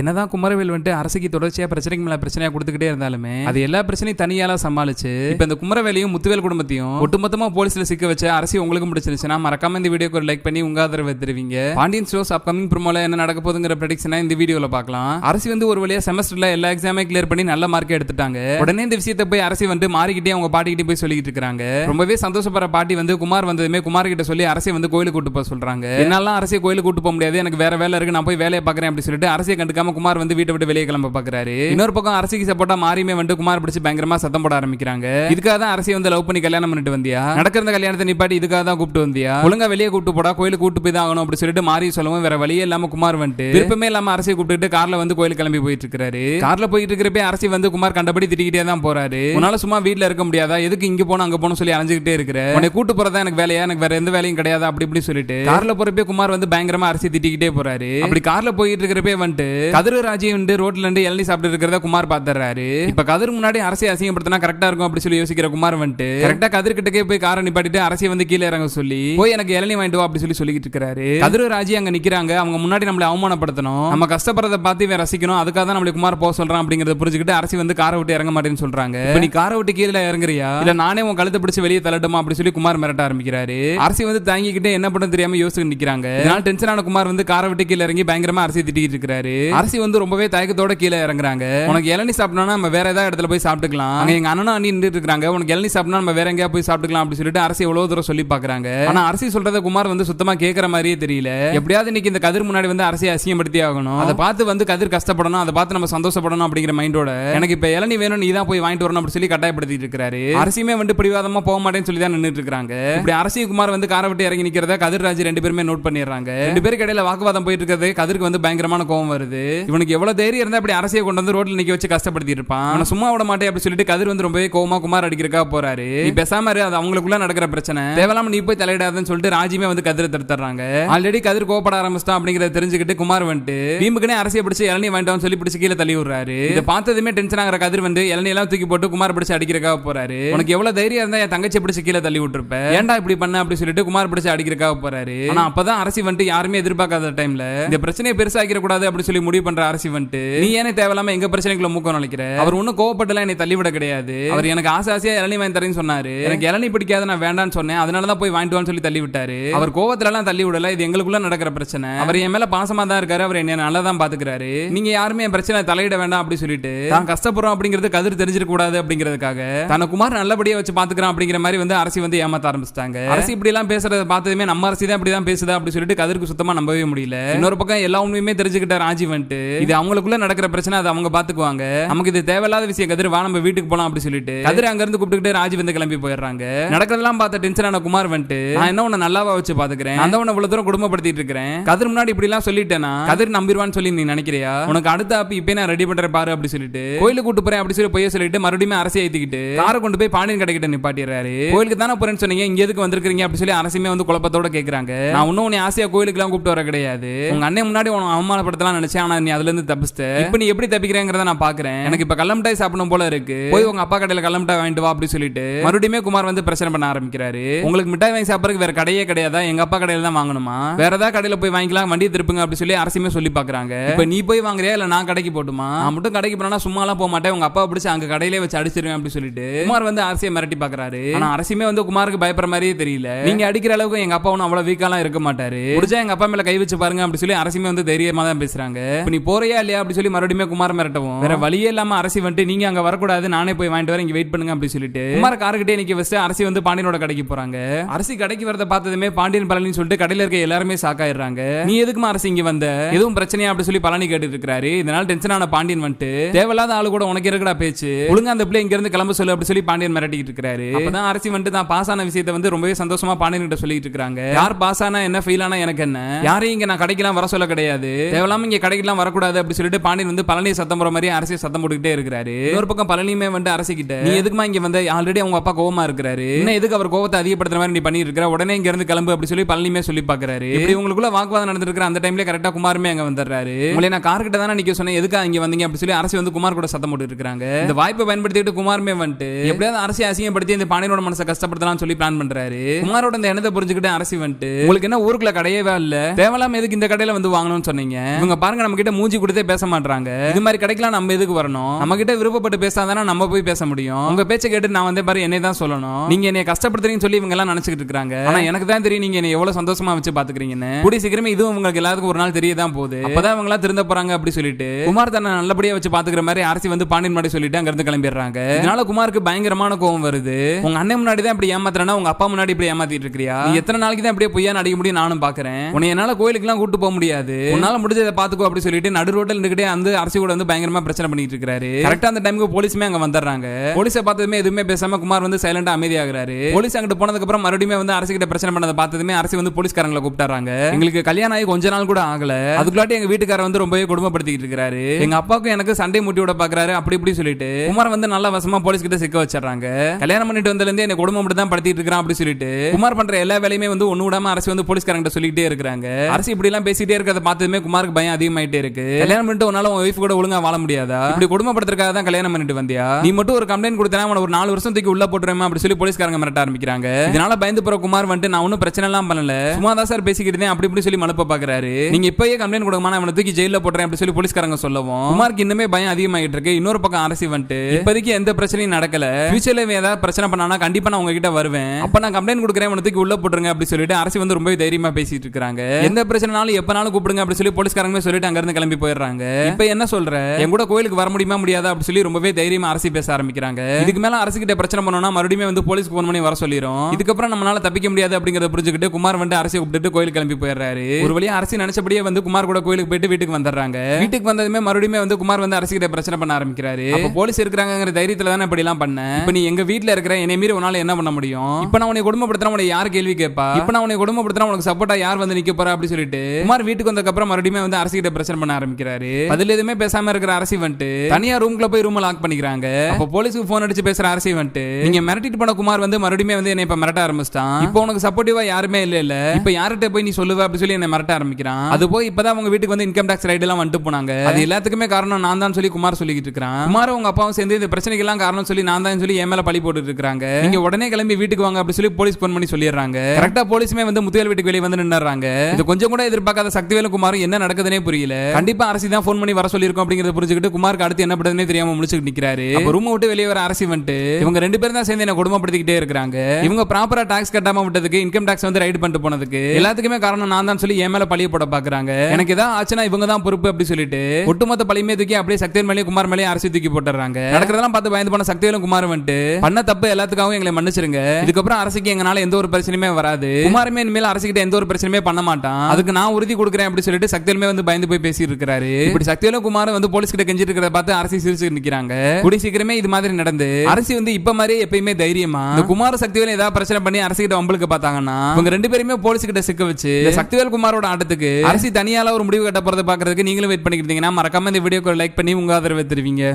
என்னதான் குமரவேல் வந்துட்டு அரசுக்கு தொடர்ச்சியா பிரச்சனைக்கு மேல பிரச்சனையா கொடுத்துக்கிட்டே இருந்தாலுமே அது எல்லா பிரச்சனையும் தனியால சமாளிச்சு இப்ப இந்த குமரவேலையும் முத்துவேல் குடும்பத்தையும் ஒட்டுமொத்தமா போலீஸ்ல சிக்க வச்சு அரசு உங்களுக்கு பிடிச்சிருச்சுன்னா மறக்காம இந்த வீடியோக்கு ஒரு லைக் பண்ணி உங்க ஆதரவு தருவீங்க. பாண்டியன் ஷோஸ் அப்கமிங் ப்ரோமோல என்ன நடக்க போதுங்கிற ப்ரெடிக்ஷனை இந்த வீடியோல பார்க்கலாம். அரசு வந்து ஒரு வழியா செமஸ்டர்ல எல்லா எக்ஸாமே கிளியர் பண்ணி நல்ல மார்க் எடுத்துட்டாங்க. உடனே இந்த விஷயத்தை போய் அரசு வந்து மாறிக்கிட்டே அவங்க பாட்டிக்கிட்டே போய் சொல்லிக்கிட்டு இருக்காங்க. ரொம்பவே சந்தோஷப்படுற பாட்டி வந்து குமார் வந்ததுமே குமார் கிட்ட சொல்லி அரசை வந்து கோயிலுக்கு கூட்டு போக சொல்றாங்க. என்னால அரசை கோயிலுக்கு கூட்டு போக முடியாது எனக்கு வேற வேலை இருக்கு நான் போய் வேலையை பார்க்குறேன் அப்படி சொல்லிட்டு அரசியை கண்டுக்காம குமார் வந்து வீட்டை விட்டு வெளியே கிளம்ப பாக்குறாரு. இன்னொரு பக்கம் அரசிக்கு சப்போர்ட்டா மாரியுமே வந்து குமார் பிடிச்சு பயங்கரமா சத்தம் போட ஆரம்பிக்கிறாங்க. இதுக்காக தான் அரசியை வந்து லவ் பண்ணி கல்யாணம் பண்ணிட்டு வந்தியா? நடக்கிற கல்யாணத்தை நிப்பாட்டி இதுக்காக தான் கூப்பிட்டு வந்தியா? ஒழுங்கா வெளியே கூப்பிட்டு போடா கோயிலுக்கு கூட்டு போய் தான் ஆகணும் அப்படி சொல்லிட்டு மாறி சொல்லவும் வேற வழியே இல்லாம குமார் வந்துட்டு விருப்பமே இல்லாம அரசியை கூப்பிட்டு கார்ல வந்து கோயிலுக்கு கிளம்பி போயிட்டு இருக்காரு. கார்ல போயிட்டு இருக்கிறப்ப அரசி வந்து குமார் கண்டபடி திட்டிக்கிட்டே தான் போறாரு. உன்னால சும்மா வீட்டுல இருக்க முடியாதா? எதுக்கு இங்க போன அங்க போன சொல்லி அலைஞ்சுக்கிட்டே இருக்கிற? உன்னை கூட்டு போறதா எனக்கு வேலையா? எனக்கு வேற எந்த வேலையும் கிடையாது? அப்படி இப்படி சொல்லிட்டு கார்ல போறப்பே குமார் வந்து பயங்கரமா அரசி திட்டிக்கிட்டே போறாரு. அப்படி கார்ல போயிட்டு இருக்கிறப்பே வந்துட்டு கதிர் ராஜி வந்து ரோட்ல இருந்து இளநீ சாப்பிட்டு இருக்கிறத குமார் பாத்துறாரு. இப்ப கதிர் முன்னாடி அரசை அசிங்கப்படுத்தினா கரெக்டா இருக்கும் அப்படி சொல்லி யோசிக்கிற குமார் வந்துட்டு கரெக்டா கதிர் கிட்டக்கே போய் காரை நிப்பாட்டிட்டு அரசியை வந்து கீழே இறங்க சொல்லி போய் எனக்கு இளநீ வாங்கிட்டு வா அப்படி சொல்லி சொல்லிக்கிட்டு இருக்காரு கதிர் ராஜி அங்க நிக்கிறாங்க. அவங்க முன்னாடி நம்மளை அவமானப்படுத்தணும். நம்ம கஷ்டப்படுறத பார்த்து இவன் ரசிக்கணும். அதுக்காக தான் நம்மளுக்கு குமார் போக சொல்றான் அப்படிங்கறத புரிஞ்சுக்கிட்டு அரசி வந்து காரை விட்டு இறங்க மாட்டேன்னு சொல்றாங்க. நீ காரை விட்டு கீழே இறங்குறியா? இல்ல நானே உன் கழுத்தை பிடிச்சு வெளியே தள்ளட்டுமா? அப்படி சொல்லி குமார் மிரட்ட ஆரம்பிக்கிறாரு. அரசி வந்து தாங்கிக்கிட்டு என்ன பண்ண தெரியாம யோசிச்சு நிக்கிறாங்க. இதனால டென்ஷனான குமார் வந்து காரை விட்டு கீழே இறங்கி பயங்கரமா அரசி திட்டிக்கிட்டு இருக்காரு அரசி வந்து ரொம்பவே தயக்கத்தோட கீழே இறங்குறாங்க. உனக்கு இளநீ சாப்பிடணும்னா நம்ம வேற ஏதாவது இடத்துல போய் சாப்பிட்டுக்கலாம். அங்க எங்க அண்ணனும் அண்ணி நின்றுட்டு இருக்காங்க. உனக்கு இளநீ சாப்பிடணும் நம்ம வேற எங்கேயா போய் சாப்பிட்டுக்கலாம் அப்படின்னு சொல்லிட்டு அரசி எவ்வளவு தூரம் சொல்லி பாக்குறாங்க ஆனா அரசி சொல்றத குமார் வந்து சுத்தமா கேட்கற மாதிரியே தெரியல. எப்படியாவது இன்னைக்கு இந்த கதிர் முன்னாடி வந்து அரசியை அசிங்கப்படுத்தி ஆகணும். அதை பார்த்து வந்து கதிர் கஷ்டப்படணும். அதை பார்த்து நம்ம சந்தோஷப்படணும் அப்படிங்கிற மைண்டோட எனக்கு இப்ப இளநீ வேணும் நீ தான் போய் வாங்கிட்டு வரணும் அப்படி சொல்லி கட்டாயப்படுத்திட்டு இருக்காரு. அரசியுமே வந்து பிடிவாதமா போக மாட்டேன்னு சொல்லி தான் நின்றுட்டு இருக்காங்க. இப்படி அரசி குமார் வந்து காரை விட்டு இறங்கி நிக்கிறத கதிர்ராஜ் ரெண்டு பேருமே நோட் பண்ணிடுறாங்க. ரெண்டு பேருக்கு இடையில வாக்குவாதம் போயிட்டு இருக்கிறது கதிர்க்கு வந்து பயங்கரமான கோவம் வருது. இவனுக்கு எவ்வளவு தைரியம் இருந்தா அப்படி அரசியை கொண்டு வந்து ரோட்ல நிக்க வச்சு கஷ்டப்படுத்திட்டு இருப்பான். அவனை சும்மா விட மாட்டேன் அப்படி சொல்லிட்டு கதிர் வந்து ரொம்பவே கோமா குமார் அடிக்கிறக்கா போறாரு. நீ பேசாம அது அவங்களுக்குள்ள நடக்கிற பிரச்சனை. தேவையில்லாம நீ போய் தலையிடாதுன்னு சொல்லிட்டு ராஜியுமே வந்து கதிரை தடுத்துறாங்க ஆல்ரெடி கதிர் கோபப்பட ஆரம்பிச்சிட்டான் அப்படிங்கறத தெரிஞ்சுக்கிட்டு குமார் வந்துட்டு பீமுக்குனே அரசியை பிடிச்சு இளநீ வாங்கிட்டு சொல்லி பிடிச்சு கீழே தள்ளி விடுறாரு இதை பார்த்ததுமே டென்ஷன் ஆகிற கதிர் வந்து இளநீ எல்லாம் தூக்கி போட்டு குமார் பிடிச்சு அடிக்கிறக்காக போறாரு. உனக்கு எவ்வளவு தைரியம் இருந்தா என் தங்கச்சி பிடிச்சு கீழே தள்ளி விட்டுருப்ப ஏன்டா இப்படி பண்ண அப்படி சொல்லிட்டு குமார் பிடிச்சு அடிக்கிறக்காக போறாரு. ஆனா அப்பதான் அரசி வந்துட்டு யாருமே எதிர்பார்க்காத டைம்ல இந்த பிரச்சனையை பெருசாக்கிற கூடாது அப்படி சொல்லி முடிவு பண்ற அரசி வந்துட்டு நீ ஏனே தேவையில்லாம எங்க பிரச்சனைக்குள்ள மூக்கம் நுழைக்கிற அவர் ஒன்னும் கோவப்பட்டுலாம் என்னை தள்ளிவிட கிடையாது. அவர் எனக்கு ஆசை ஆசையா இளநீ வாங்கி தரேன்னு சொன்னாரு. எனக்கு இளநீ பிடிக்காது நான் வேண்டாம்னு சொன்னேன். அதனால தான் போய் வாங்கிட்டு சொல்லி தள்ளி விட்டாரு அவர் கோவத்துல எல்லாம் தள்ளி விடல இது எங்களுக்குள்ள நடக்கிற பிரச்சனை. அவர் என் மேல பாசமா தான் இருக்காரு. அவர் என்ன நல்லா தான் பாத்துக்கிறாரு. நீங்க யாருமே என் பிரச்சனை தலையிட வேண்டாம் அப்படி சொல்லிட்டு தான் கஷ்டப்படுறோம் அப்படிங்கிறது கதிர் தெரிஞ்சிருக்க கூடாது அப்படிங்கிறதுக்காக தன குமார் நல்லபடியா வச்சு பாத்துக்கிறான் அப்படிங்கிற மாதிரி வந்து அரசி வந்து ஏமாத்த ஆரம்பிச்சிட்டாங்க. அரசி இப்படி எல்லாம் பேசுறத பார்த்ததுமே நம்ம அரசி தான் இப்படி தான் பேசுதா அப்படி சொல்லிட்டு கதிருக்கு சுத்தமா நம்பவே முடியல. இன்னொரு பக்கம் எல்லா உண்மையுமே தெரிஞ்சுக்கிட்ட ராஜி வந்துட்டு இது அவங்களுக்குள்ள நடக்கிற பிரச்சனை அது அவங்க பாத்துக்குவாங்க. நமக்கு இது தேவையில்லாத விஷயம் கதிர் வா நம்ம வீட்டுக்கு போலாம் அப்படி சொல்லிட்டு. கதிர் அங்க இருந்து கூப்பிட்டுக்கிட்டு ராஜி வந்து கிளம்பி போயிடுறாங்க. நடக்கிறதெல்லாம் பார்த்த டென்ஷன் ஆன குமார் வந்துட்டு நான் என்ன உன்னை நல்லாவா வச்சு பாத்துக்கிறேன்? அந்த உன்னை இவ்வளவு தூரம் குடும்பப்படுத்திட்டு இருக்கிறேன். கதிர் முன்னாடி இப்படி எல்லாம் சொல்லிட்டேனா? கதிர் நம்பிடுவான்னு சொல்லி நீ நினைக்கிறியா? உனக்கு அடுத்த ஆப் இப்பயே நான் ரெடி பண்றேன் பாரு அப்படி சொல்லிட்டு கோயிலுக்கு கூட்டு போறேன் அப்படி சொல்லி பொய்ய சொல்லிட்டு மறுபடியும் அரசு ஏத்திக்கிட்டு காரை கொண்டு போய் பாண்டியன் கடைக்கிட்ட நிப்பாட்டிடுறாரு. கோயிலுக்கு தானே போறேன்னு சொன்னீங்க இங்க எதுக்கு வந்திருக்கீங்க அப்படி சொல்லி அரசுமே வந்து குழப்பத்தோட கேக்குறாங்க. நான் இன்னும் உன்னை ஆசையா கோயிலுக்கு எல்லாம் கூப்பிட்டு வர கிடையாது. உங்க அண்ணன் முன்னாடி உன அவமானப்படுத்தலாம் நினைச்சேன் ஆனா நீ அதுல இருந்து தப்பிச்சிட்ட. இப்ப நீ எப்படி தப்பிக்கிறேங்கிறத நான் பாக்குறேன். எனக்கு இப்ப கள்ளமிட்டாய் சாப்பிடணும் போல இருக்கு. போய் உங்க அப்பா கடையில கள்ளமிட்டாய் வாங்கிட்டு வா அப்படின்னு சொல்லிட்டு மறுபடியும் குமார் வந்து பிரச்சனை பண்ண ஆரம்பிக்கிறாரு. உங்களுக்கு மிட்டாய் வாங்கி சாப்பிடுறது வேற கடையே கிடையாதா? எங்க அப்பா கடையில தான் வாங்கணுமா? வேற ஏதாவது கடையில போய் வாங்கிக்கலாம். வண்டியை திருப்புங்க அப்படின்னு சொல்லி அரசுமே சொல்லி பாக்குறாங்க. இப்ப நீ போய் வாங்குறியா? இல்ல நான் கடைக்கு போட்டுமா? நான் மட்டும் கடைக்கு போனா சும்மாலாம் போக மாட்டேன். உங்க அப்பா பிடிச்சி அங்க கடையிலே வச்சு அடிச்சிருவேன் அப்படின்னு சொல்லிட்டு குமார் வந்து அரசியை மிரட்டி பாக்குறாரு. ஆனா அரசியுமே வந்து குமாருக்கு பயப்படுற மாதிரியே தெரியல. நீங்க அடிக்கிற அளவுக்கு எங்க அப்பா ஒன்றும் அவ்வளவு வீக்காலாம் இருக்க மாட்டாரு. முடிஞ்சா எங்க அப்பா மேல கை வச்சு பாருங்க அப்படின்னு சொல்லி அரசுமே வந்து தைரியமா தான் பேசுறாங்க. நீ போறியா இல்லையா அப்படி சொல்லி மறுபடியும் குமார் மிரட்டவும். வேற வழியே இல்லாம அரசி வந்துட்டு நீங்க அங்க வரக்கூடாது நானே போய் வாங்கிட்டு வரேன் இங்க வெயிட் பண்ணுங்க அப்படி சொல்லிட்டு. குமார் கார்கிட்டே நிக்க வச்சு அரசி வந்து பாண்டியனோட கடைக்கு போறாங்க. அரசி கடைக்கு வரத பார்த்ததுமே பாண்டியன் பழனி சொல்லிட்டு கடையில இருக்க எல்லாருமே சாக்காயிடுறாங்க நீ எதுக்குமா அரசி இங்க வந்த? எதுவும் பிரச்சனையா அப்படி சொல்லி பழனி கேட்டுட்டு இருக்காரு இதனால டென்ஷனான பாண்டியன் வந்துட்டு தேவையில்லாத ஆளு கூட உனக்கு இருக்கடா பேச்சு? ஒழுங்கா அந்த பிள்ளை இங்க இருந்து கிளம்ப சொல்லு அப்படி சொல்லி பாண்டியன் மிரட்டிட்டு இருக்காரு அப்பதான் அரசி வந்துட்டு தான் பாஸ் ஆன விஷயத்தை வந்து ரொம்பவே சந்தோஷமா பாண்டியன் கிட்ட சொல்லிட்டு இருக்காங்க யார் பாஸ் ஆனா என்ன ஃபெயில் ஆனா எனக்கு என்ன? யாரையும் இங்க நான் கடைக்கெல்லாம் வர சொல்ல கிடையாது. தேவையில்லாம இங்க கடைக்கெல்லாம் வரக்கூடாது அப்படி சொல்லிட்டு பாண்டியன் வந்து பழனி சத்தம் போற மாதிரி அரசியை சத்தம் போட்டுக்கிட்டே இருக்கிறாரு. இன்னொரு பக்கம் பழனியுமே வந்து அரசிக்கிட்ட நீ எதுக்குமா இங்க வந்து? ஆல்ரெடி அவங்க அப்பா கோவமா இருக்கிறாரு. என்ன எதுக்கு அவர் கோவத்தை அதிகப்படுத்துற மாதிரி நீ பண்ணிட்டு இருக்கிற? உடனே இங்க இருந்து கிளம்பு அப்படி சொல்லி பழனியுமே சொல்லி பாக்குறாரு. இப்படி உங்களுக்குள்ள வாக்குவாதம் நடந்திருக்கிற அந்த டைம்ல கரெக்டா குமாருமே அங்க வந்துடுறாரு. உங்களை நான் கார் கிட்ட தானே நிக்க சொன்னேன். எதுக்கு இங்க வந்தீங்க அப்படி சொல்லி அரசு வந்து குமார் கூட சத்தம் போட்டு இருக்காங்க இந்த வாய்ப்பை பயன்படுத்திட்டு குமாருமே வந்துட்டு எப்படியாவது அரசியை அசிங்கப்படுத்தி இந்த பாண்டியனோட மனசை கஷ்டப்படுத்தலாம் சொல்லி பிளான் பண்றாரு. குமாரோட இந்த எண்ணத்தை புரிஞ்சுக்கிட்டு அரசி வந்துட்டு உங்களுக்கு என்ன ஊருக்குள்ள கடையவே இல்ல? தேவையில்லாம எதுக்கு இந்த கடையில வந்து வாங்கணும்னு சொன்னீங்க? இவங்க பாருங்க நம்ம கிட்ட மூஞ்சி கொடுத்தே பேச மாட்டாங்க இது மாதிரி கிடைக்கலாம் நம்ம எதுக்கு வரணும்? நம்ம கிட்ட விருப்பப்பட்டு பேசாதானே நம்ம போய் பேச முடியும். உங்க பேச்சை கேட்டு நான் வந்து பாரு என்னை தான் சொல்லணும். நீங்க என்னை கஷ்டப்படுத்துறீங்கன்னு சொல்லி இவங்க எல்லாம் நினைச்சிட்டு இருக்காங்க. ஆனா எனக்கு தான் தெரியும் நீங்க என்ன எவ்வளவு சந்தோஷமா வச்சு பாத்துக்கிறீங்கன்னு. கூடி சீக்கிரமே இதுவும் உங்களுக்கு எல்லாத்துக்கும் ஒரு நாள் தெரிய தான் போகுது. அப்பதான் இவங்க எல்லாம் திருந்த போறாங்க அப்படி சொல்லிட்டு. குமார் தன்னை நல்லபடியா வச்சு பாத்துக்கிற மாதிரி அரசி வந்து பாண்டியன் மாடி சொல்லிட்டு அங்க இருந்து கிளம்பிடுறாங்க. இதனால குமாருக்கு பயங்கரமான கோவம் வருது. உங்க அண்ணன் முன்னாடி தான் இப்படி ஏமாத்துறனா உங்க அப்பா முன்னாடி இப்படி ஏமாத்திட்டு இருக்கிறியா? எத்தனை நாளைக்கு தான் இப்படியே பொய்யா நடிக்க முடியும் நானும் பாக்குறேன். உன்னை என்னால கோயிலுக்கு எல்லாம் கூட்டு போக முடியாது. உன்னால முடிஞ்சதை பாத்துக்கோ அப்படி சொல்லிட்டு நடு ரோட்டில் இருந்துகிட்டே வந்து அரசு கூட வந்து பயங்கரமா பிரச்சனை பண்ணிட்டு இருக்காரு. கரெக்டா அந்த டைமுக்கு போலீஸுமே அங்க வந்துடுறாங்க. போலீஸை பார்த்ததுமே எதுவுமே பேசாம குமார் வந்து சைலண்டா அமைதியாகிறாரு. போலீஸ் அங்கிட்டு போனதுக்கு அப்புறம் மறுபடியும் வந்து அரசு கிட்ட பிரச்சனை பண்ணதை பார்த்ததுமே அரசு வந்து போலீஸ்காரங்களை கூப்பிட்டாங்க எங்களுக்கு கல்யாணம் ஆகி கொஞ்ச நாள் கூட ஆகல. அதுக்குள்ளாட்டி எங்க வீட்டுக்காரர் வந்து ரொம்பவே குடும்பப்படுத்திக்கிட்டு இருக்காரு. எங்க அப்பாவுக்கும் எனக்கு சண்டை மூட்டி விட பாக்குறாரு அப்படி இப்படி சொல்லிட்டு குமார் வந்து நல்ல வசமா போலீஸ் கிட்ட சிக்க வச்சிடறாங்க. கல்யாணம் பண்ணிட்டு வந்ததுல இருந்து என்ன குடும்பம் மட்டும் தான் படுத்திட்டு இருக்கிறான் அப்படி சொல்லிட்டு குமார் பண்ற எல்லா வேலையுமே வந்து ஒண்ணு விடாம அரசு வந்து போலீஸ்காரங்க சொல்லிட்டே இருக்காங்க அரசு இப்படி எல்லாம் பேசிட்டே இருக்கிறத பார்த்ததுமே குமாருக்கு பயம் அதிகமாயிட்டே இருக்கு. கல்யாணம் பண்ணிட்டு உன்னால உன் ஒய்ஃப் கூட ஒழுங்கா வாழ முடியாதா? இப்படி குடும்பப்படுத்துறதுக்காக தான் கல்யாணம் பண்ணிட்டு வந்தியா? நீ மட்டும் ஒரு கம்ப்ளைண்ட் கொடுத்தா உன ஒரு நாலு வருஷம் தூக்கி உள்ள போட்டுருமா அப்படி சொல்லி போலீஸ்காரங்க மிரட்ட ஆரம்பிக்கிறாங்க. இதனால பயந்து போற குமார் வந்துட்டு நான் ஒன்னும் பிரச்சனை எல்லாம் பண்ணல. சும்மா தான் சார் பேசிக்கிட்டு அப்படி இப்படி சொல்லி மலப்ப பாக்குறாரு. நீங்க இப்பயே கம்ப்ளைண்ட் கொடுக்கமா அவனை தூக்கி ஜெயில போடுறேன் அப்படி சொல்லி போலீஸ்காரங்க சொல்லவும் குமாருக்கு இன்னுமே பயம் அதிகமாகிட்டு இருக்கு இன்னொரு பக்கம் அரசி வந்துட்டு இப்போதைக்கு எந்த பிரச்சனையும் நடக்கல. ஃபியூச்சர்ல ஏதாவது பிரச்சனை பண்ணானா கண்டிப்பா நான் உங்ககிட்ட வருவேன். அப்ப நான் கம்ப்ளைண்ட் கொடுக்குறேன் தூக்கி உள்ள போட்டுருங்க. அப்படி சொல்லிட்டு அரசி வந்து ரொம்ப தைரியமா பேசிட்டு இருக்காங்க எந்த பிரச்சனைனாலும் எப்பனாலும் கூப்பிடுங்க அப்படி சொல்லி போலீஸ்காரங்க சொல்லிட்டு அங்க இருந்து கிளம்பி போயிடுறாங்க. இப்ப என்ன சொல்ற? என் கூட கோயிலுக்கு வர முடியுமா முடியாதா அப்படி சொல்லி ரொம்பவே தைரியமா அரசி பேச ஆரம்பிக்கிறாங்க. இதுக்கு மேல அரசு கிட்ட பிரச்சனை பண்ணோம்னா மறுபடியும் வந்து போலீஸ்க்கு போன் பண்ணி வர சொல்லிரும். இதுக்கப்புறம் நம்மளால தப்பிக்க முடியாது அப்படிங்கறத புரிஞ்சுக்கிட்டு குமார் வந்து அரசியை கூப்பிட்டு கோயிலுக்கு கிளம்பி போயிடுறாரு. ஒரு வழியா அரசி நினைச்சபடியே வந்து குமார் கூட கோயிலுக்கு போயிட்டு வீட்டுக்கு வந்துடுறாங்க. வீட்டுக்கு வந்ததுமே மறுபடியும் வந்து குமார் வந்து அரசு கிட்ட பிரச்சனை பண்ண ஆரம்பிக்கிறாரு. போலீஸ் இருக்கிறாங்கிற தைரியத்துல தானே இப்படி எல்லாம் பண்ண? இப்ப நீ எங்க வீட்ல இருக்கிற என்னை மீறி உன்னால என்ன பண்ண முடியும்? இப்ப நான் உன்னை குடும்பப்படுத்தினா உன்னை யார் கேள்வி கேட்பா? இப்ப நான் உன்னை குடும்பப்படுத்தினா உனக்கு சப்போர்ட்டா யார் வந்து நிக்க போறா அப்படி சொல்லிட்டு குமார் வீட்டுக்கு வந்ததுக்கு அப்புறம் மறுபடியும் வந்து அரசு கிட்ட பிரச்சனை பண்ண ஆரம்பிக்கிறாரு. அதுல எதுவுமே பேசாம இருக்கிற அரசி வந்துட்டு தனியா ரூம்குள்ள போய் ரூம் லாக் பண்ணிக்கிறாங்க. அப்ப போலீஸுக்கு போன் அடிச்சு பேசுற அரசி வந்துட்டு நீங்க மிரட்டிட்டு போன குமார் வந்து மறுபடியும் வந்து என்னை இப்ப மிரட்ட ஆரம்பிச்சிட்டான். இப்போ உனக்கு சப்போர்ட்டிவா யாருமே இல்ல இல்ல. இப்ப யார்கிட்ட போய் நீ சொல்லுவ அப்படி சொல்லி என்னை மிரட்ட ஆரம்பிக்கிறான். அது போய் இப்பதான் உங்க வீட்டுக்கு வந்து இன்கம் டாக்ஸ் ரைடு எல்லாம் வந்துட்டு போனாங்க. அது எல்லாத்துக்குமே காரணம் நான் தான் சொல்லி குமார் சொல்லிக்கிட்டு இருக்கான் குமார் உங்க அப்பாவும் சேர்ந்து இந்த பிரச்சனைக்கு எல்லாம் காரணம் சொல்லி நான் தான் சொல்லி என் மேல பழி போட்டுட்டு இருக்காங்க நீங்க உடனே கிளம்பி வீட்டுக்கு வாங்க அப்படி சொல்லி போலீஸ் போன் பண்ணி சொல்லிடுறாங்க. கரெக்டா போலீஸுமே வந்து முத்துவேல் வீட்டுக்கு வெளியே வந்து நின்னுறாங்க. இது கொஞ்சம் கூட எதிர்பார்க்காத சக்திவேலு குமாரும் என்ன நடக்குதுன்னே புரியல. கண்டிப்பா அரசி தான் போன் பண்ணி வர சொல்லியிருக்கோம் அப்படிங்கறத புரிஞ்சுக்கிட்டு குமாருக்கு அடுத்து என்ன பண்றதுனே தெரியாம முழிச்சுட்டு நிக்கிறாரு. ரூம் விட்டு வெளியே வர அரசி வந்துட்டு இவங்க ரெண்டு பேரும் தான் சேர்ந்து என்ன குடும்பப்படுத்திக்கிட்டே இருக்காங்க இவங்க ப்ராப்பரா டாக்ஸ் கட்டாம விட்டதுக்கு இன்கம் டாக்ஸ் வந்து ரைடு பண்ணிட்டு போனதுக்கு எல்லாத்துக்குமே காரணம் நான் தான் சொல்லி என் மேல பழிய போட பாக்குறாங்க. எனக்கு ஏதாவது ஆச்சுன்னா இவங்க தான் பொறுப்பு அப்படி சொல்லிட்டு ஒட்டுமொத்த பழியுமே தூக்கி அப்படியே சக்திவேல் மேலே குமார் மேலே அரசி தூக்கி போட்டுறாங்க. நடக்கிறதெல்லாம் பார்த்து பயந்து போன சக்திவேலும் குமார் வந்துட்டு பண்ண தப்பு எல்லாத்துக்காகவும் எங்களை மன்னிச்சிருங்க. இதுக்கப்புறம் அரசுக்கு எங்கனால எந்த ஒரு பிரச்சனையுமே வராது. குமாருமே இனிமேல் அரசுகிட்ட எந்த ஒரு பிரச்சனையுமே பண்ண மாட்டான். அதுக்கு நான் உறுதி கொடுக்குறேன் அப்படி சொல்லிட்டு சக்திவேலுமே வந்து பயந்து போய் பேசிட்டு இருக்காரு இப்படி சக்திவேலும் குமார் வந்து போலீஸ் கிட்ட கெஞ்சிட்டு இருக்கிறத பார்த்து அரசி சிரிச்சு நிக்கிறாங்க. கூடி சீக்கிரமே இது மாதிரி நடந்து. அரசி வந்து இப்ப மாதிரி எப்பயுமே தைரியமா? இந்த குமார சக்திவேல் ஏதாவது பிரச்சனை பண்ணி அரசு கிட்ட வம்பளுக்கு பார்த்தாங்கன்னா? இவங்க ரெண்டு பேருமே போலீஸ் கிட்ட சிக்க வச்சு சக்திவேல் குமாரோட ஆட்டத்துக்கு அரசி தனியால ஒரு முடிவு கட்ட போறதை பாக்குறதுக்கு நீங்களும் வெயிட் பண்ணிக்கிட்டீங்கன்னா மறக்காம இந்த வீடியோக்கு லைக் பண்ணி உங்க ஆதரவை தெரிவிங்க.